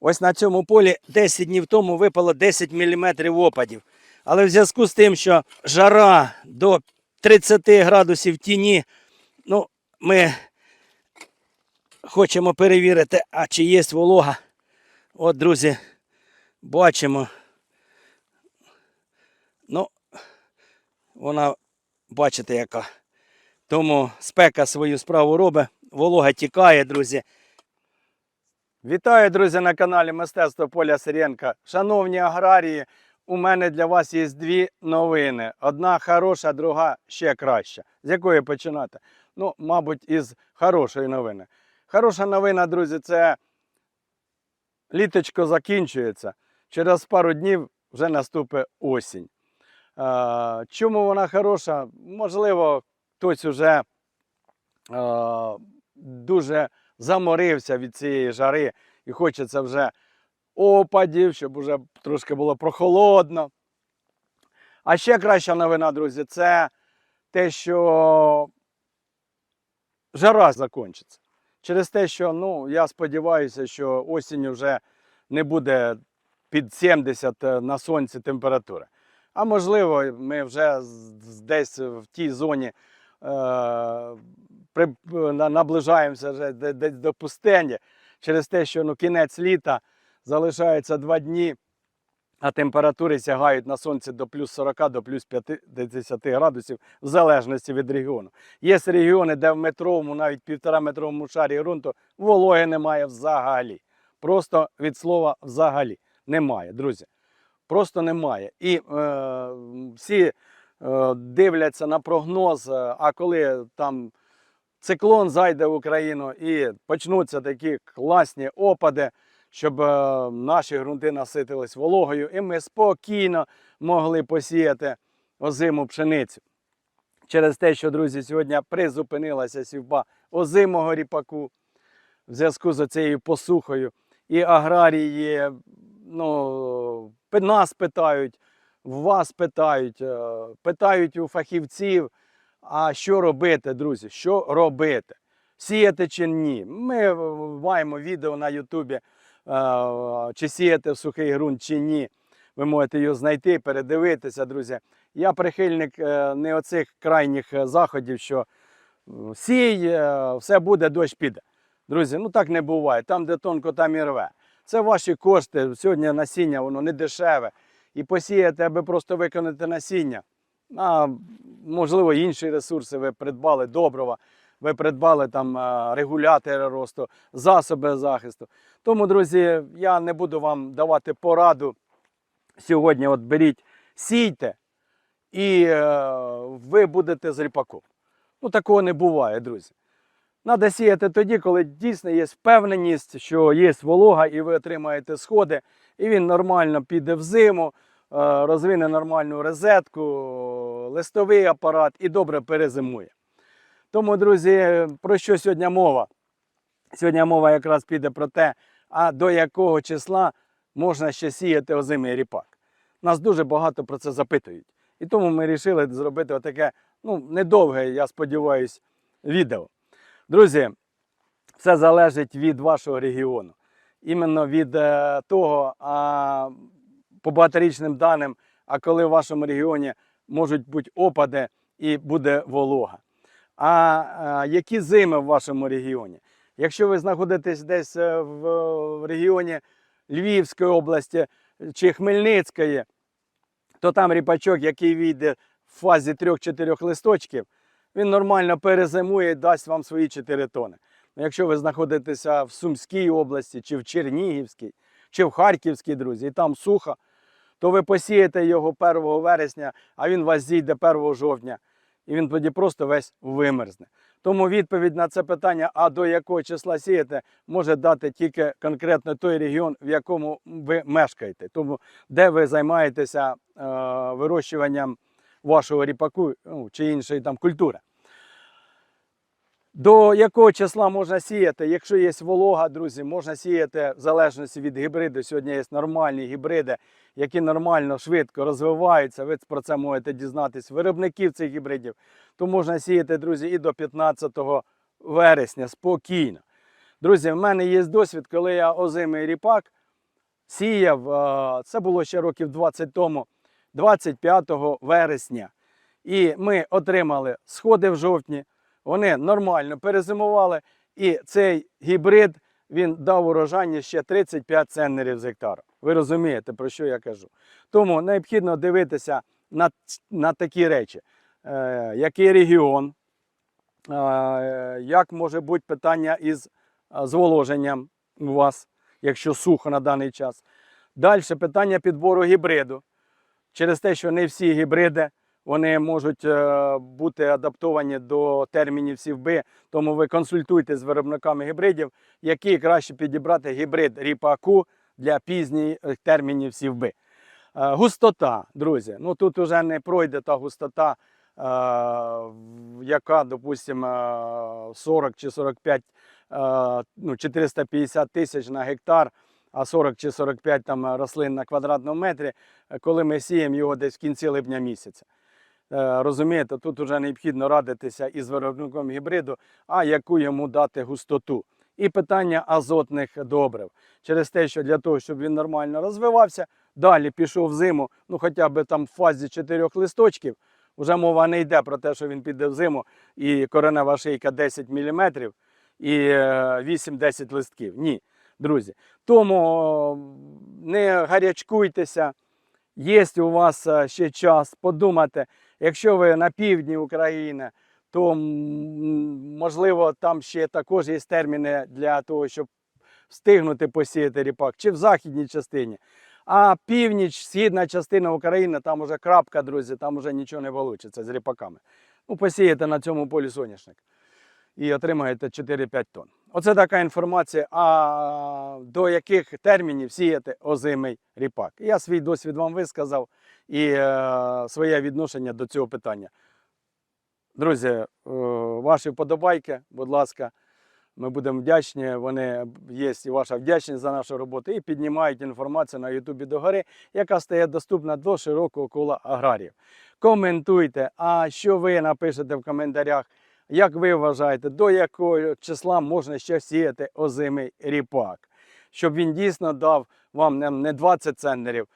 Ось на цьому полі 10 днів тому випало 10 мм опадів. Але в зв'язку з тим, що жара до 30 градусів тіні, ну, ми хочемо перевірити, а чи є волога. От, друзі, бачимо. Ну, вона, бачите, яка. Тому спека свою справу робить, волога тікає, друзі. Вітаю, друзі, на каналі Мистецтво Поля Сиренка. Шановні аграрії, у мене для вас є дві новини. Одна хороша, друга ще краща. З якої починати? Ну, мабуть, із хорошої новини. Хороша новина, друзі, це літочко закінчується. Через пару днів вже наступить осінь. Чому вона хороша? Можливо, хтось уже дуже заморився від цієї жари і хочеться вже опадів, щоб вже трошки було прохолодно. А ще краща новина, друзі, це те, що жара закінчиться. Через те, що ну, я сподіваюся, що осінь вже не буде під 70 на сонці температури. А можливо, ми вже десь в тій зоні е, наближаємося вже десь до пустені через те, що ну, кінець літа залишається два дні, а температури сягають на сонці до плюс 40 до плюс 50 градусів, в залежності від регіону. Є регіони, де в метровому, навіть півтора метровому шарі ґрунту вологи немає взагалі. Просто від слова взагалі немає, друзі. Просто немає. І е, всі е, дивляться на прогноз, е, а коли там циклон зайде в Україну і почнуться такі класні опади, щоб е, наші ґрунти наситились вологою, і ми спокійно могли посіяти озиму пшеницю. Через те, що, друзі, сьогодні призупинилася сівба озимого ріпаку в зв'язку з цією посухою. І аграрії ну, нас питають, вас питають, е, питають у фахівців, а що робити, друзі? Що робити? Сіяти чи ні? Ми маємо відео на Ютубі, е, чи сіяти в сухий ґрунт, чи ні. Ви можете його знайти, передивитися, друзі. Я прихильник е, не оцих крайніх е, заходів, що сій, все буде, дощ піде. Друзі, ну так не буває. Там, де тонко, там і рве. Це ваші кошти. Сьогодні насіння, воно не дешеве. І посіяти, аби просто виконати насіння. А можливо, інші ресурси ви придбали добрива, ви придбали там е, регулятори росту, засоби захисту. Тому, друзі, я не буду вам давати пораду. Сьогодні от беріть, сійте, і е, ви будете з ріпаком. Ну, такого не буває, друзі. Треба сіяти тоді, коли дійсно є впевненість, що є волога, і ви отримаєте сходи, і він нормально піде в зиму, е, розвине нормальну розетку, листовий апарат і добре перезимує. Тому, друзі, про що сьогодні мова? Сьогодні мова якраз піде про те, а до якого числа можна ще сіяти озимий ріпак. Нас дуже багато про це запитують. І тому ми вирішили зробити отаке, ну, недовге, я сподіваюся, відео. Друзі, все залежить від вашого регіону. Іменно від е, того, а, по багаторічним даним, а коли в вашому регіоні можуть бути опади і буде волога. А, а які зими в вашому регіоні? Якщо ви знаходитесь десь е, в, в регіоні Львівської області чи Хмельницької, то там ріпачок, який війде в фазі 3-4 листочків, він нормально перезимує і дасть вам свої 4 тони. Ну, якщо ви знаходитеся в Сумській області, чи в Чернігівській, чи в Харківській, друзі, і там сухо, то ви посієте його 1 вересня, а він вас зійде 1 жовтня, і він тоді просто весь вимерзне. Тому відповідь на це питання, а до якого числа сіяти, може дати тільки конкретно той регіон, в якому ви мешкаєте. Тому де ви займаєтеся е, вирощуванням вашого ріпаку ну, чи іншої там культури. До якого числа можна сіяти? Якщо є волога, друзі, можна сіяти в залежності від гібриду. Сьогодні є нормальні гібриди, які нормально, швидко розвиваються. Ви про це можете дізнатись виробників цих гібридів. То можна сіяти, друзі, і до 15 вересня спокійно. Друзі, в мене є досвід, коли я озимий ріпак сіяв, це було ще років 20 тому, 25 вересня. І ми отримали сходи в жовтні, вони нормально перезимували. І цей гібрид він дав урожайні ще 35 центнерів з гектара. Ви розумієте, про що я кажу. Тому необхідно дивитися на, на такі речі, е, який регіон, е, як може бути питання із е, зволоженням у вас, якщо сухо на даний час. Далі питання підбору гібриду. Через те, що не всі гібриди вони можуть е, бути адаптовані до термінів сівби, тому ви консультуйте з виробниками гібридів, який краще підібрати гібрид ріпаку для пізніх термінів сівби. Е, Густота, друзі. Ну тут вже не пройде та густота, е, яка, допустимо, 40 чи 45, е, ну, 450 тисяч на гектар, а 40 чи 45 там рослин на квадратному метрі, коли ми сіємо його десь в кінці липня місяця. Е, Розумієте, тут вже необхідно радитися із виробником гібриду, а яку йому дати густоту. І питання азотних добрив. Через те, що для того, щоб він нормально розвивався, далі пішов в зиму, ну хоча б там в фазі чотирьох листочків, вже мова не йде про те, що він піде в зиму і коренева шийка 10 мм і е, 8-10 листків. Ні, друзі. Тому е, не гарячкуйтеся, є у вас е, ще час подумати. Якщо ви на півдні України, то можливо там ще також є терміни для того, щоб встигнути посіяти ріпак, чи в західній частині. А північ, східна частина України, там уже крапка, друзі, там уже нічого не вийде з ріпаками. Ну, посієте на цьому полі соняшник і отримаєте 4-5 тонн. Оце така інформація. А до яких термінів сіяти озимий ріпак? Я свій досвід вам висказав і е, своє відношення до цього питання. Друзі, е, ваші вподобайки, будь ласка, ми будемо вдячні. Вони є і ваша вдячність за нашу роботу і піднімають інформацію на Ютубі догори, яка стає доступна до широкого кола аграріїв. Коментуйте, а що ви напишете в коментарях, як ви вважаєте, до якого числа можна ще сіяти озимий ріпак, щоб він дійсно дав вам не- не 20 центнерів,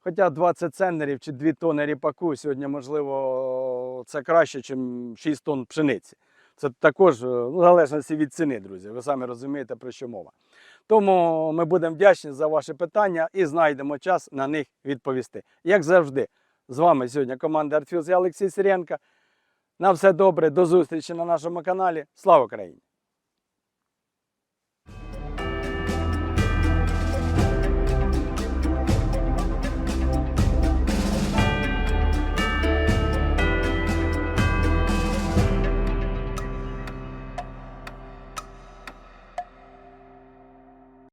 Хоча 20 центнерів чи 2 тонни ріпаку сьогодні, можливо, це краще, ніж 6 тонн пшениці. Це також е, в залежності від ціни, друзі. Ви самі розумієте, про що мова. Тому ми будемо вдячні за ваші питання і знайдемо час на них відповісти. Як завжди, з вами сьогодні команда Артфілз і Олексій Сиренко. На все добре, до зустрічі на нашому каналі. Слава Україні!